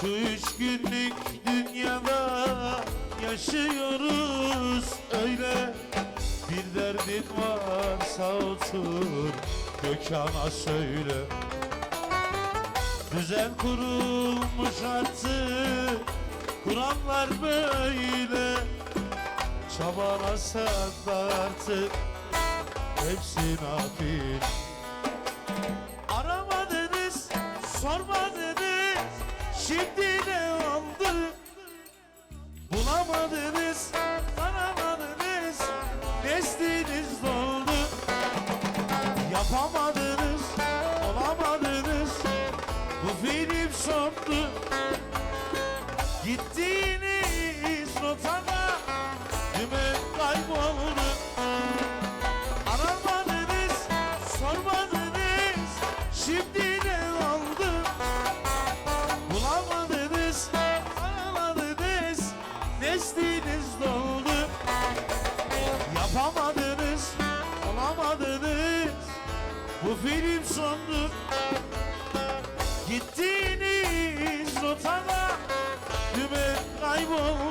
Şu üç günlük dünyada yaşıyoruz öyle. Bir derdin varsa otur Gökhan'a söyle. Düzen kurulmuş artık Kurallar böyle. Çabalasan da artık Hepsi nafile Yapamadınız, olamadınız. Bu film sondu. Gittiğiniz rotada Dümen kayboldu. Aramadınız, sormadınız. Şimdi Bu film sondu. Gittiğiniz rotada Dümen kayboldu